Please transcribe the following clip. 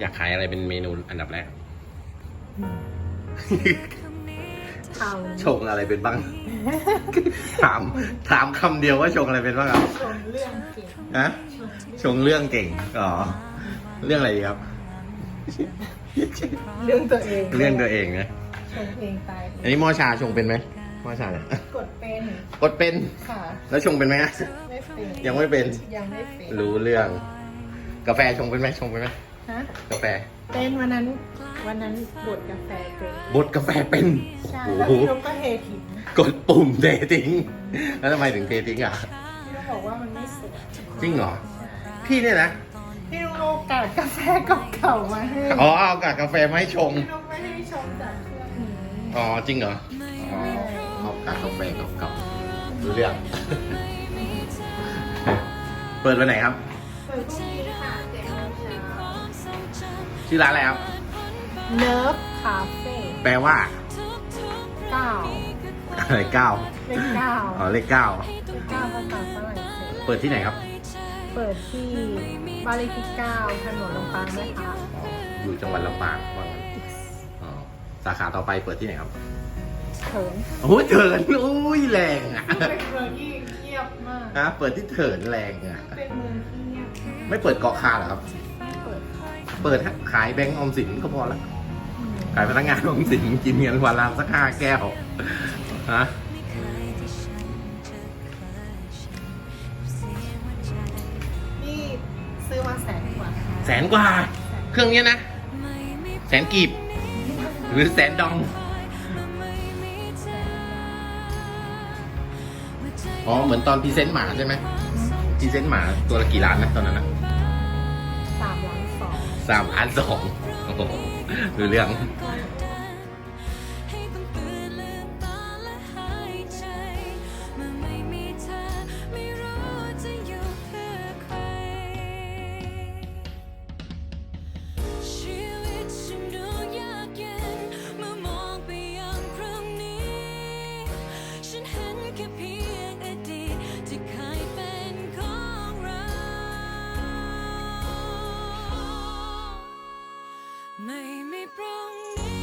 อยากขายอะไรเป็นเมนูอันดับแรกทำชงอะไรเป็นบ้าง ถาม ถามคำเดียวว่าชงอะไรเป็นบ้างครับชมเรื่องเก่งฮะชงเรื่องเก่งอ๋อเรื่องอะไรดีครับ เรื่องตัวเองเรื่องตัวเองนะชมเองตายอันนี้หม้อชาชงเป็นไหม หม้อชาเนี่ยกดเป็นกดเป็น ค่ะ แล้วชงเป็นไหมฮะ ไม่เป็นยังไม่เป็น ยังไม่เป็นรู้เรื่อง กาแฟชงเป็นไหมชงเป็นไหมฮะกาแฟ เป็นวันนั้น วันนั้นบดกาแฟเป็นบดกาแฟเป็นใช่โอ้แล้วโหพี่นุ๊กก็เททิ้งกดปุ่มเททิ้ง แล้วทำไมถึงเททิ้งอะ พี่นุ๊กบอกว่ามันไม่สวยจริงเหรอ พี่เนี่ยนะพี่นุ๊กเอากาดกาแฟเก่าๆมาให้อ๋อเอากากาแฟมาให้ชง พี่นุ๊กไม่ให้ชมจากเครื่องนี้ อ๋อจริงเหรออ๋อ เอากากาแฟเก่าๆรู้เรื่อง เปิดวันไหนครับ เปิดพรุ่งนี้ค่ะเจ็ดโมงเช้าชื่อร้านอะไรครับเนิร์ฟคาเฟ่แปลว่า เก้าอะไรเก้าเลขเก้าอ๋อเลขเก้าเลขเก้าภาษาฝรั่งเศสเปิดที่ไหนครับ เปิดที่บ้านเลขที่เก้าถนนลำปางแม่คะอยู่จังหวัดลำปางว่างั้นอ๋อสาขาต่อไปเปิดที่ไหนครับ เถินโอ้ยเถินอุ้ยแรงอะเป็นเมืองที่เงียบมาก ฮะเปิดที่เถินแรงอะ เป็นเมืองที่เงียบไม่เปิดเกาะคาเหรอครับ เปิดเปิดขายแบงก์ออมสินก็พอแล้วขายพนักงานออมสินกินเงินวันละสักห้าแก้วฮะนี่ซื้อมาแสนกว่าแสนกว่า เครื่องเนี้ยนะ แสนกีบ หรือแสนดอง อ๋อ เหมือนตอนพรีเซนต์หมาใช่ไหมพรีเซนต์หมาตัวละกี่ล้านนะตอนนั้นนะสามล้านสองสามล้านสองโอ้โหดูเรื่องก็ me prong